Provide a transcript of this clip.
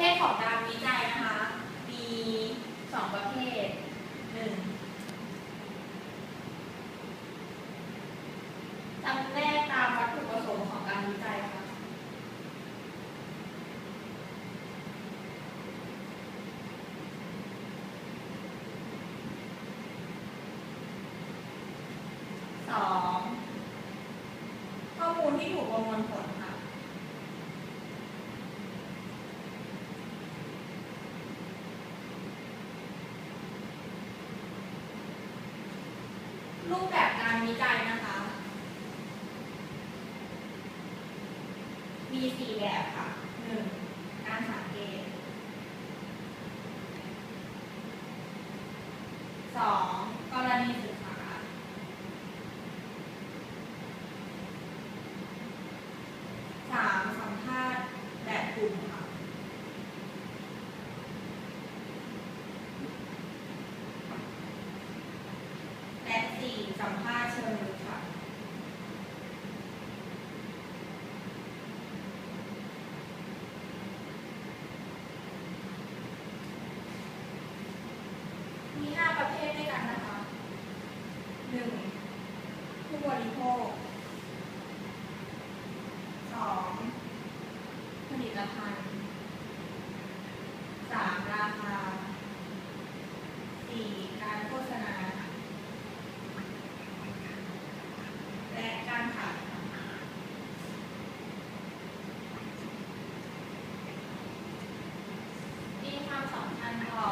เภทของการวิจัยนะคะ มีสองประเภทหนึ่งจำแนกตามวัตถุประสงค์ของการวิจัยค่ะสองข้อมูลที่ถูกประมวลผล รูปแบบงานวิจัยนะคะ มีสี่แบบค่ะหนึ่งการสังเกตสองกรณีศึก ผู้บริโภค 2. ผลิตภัณฑ์ 3. ราคา 4. การโฆษณา และการขายมีความสำคัญต่อ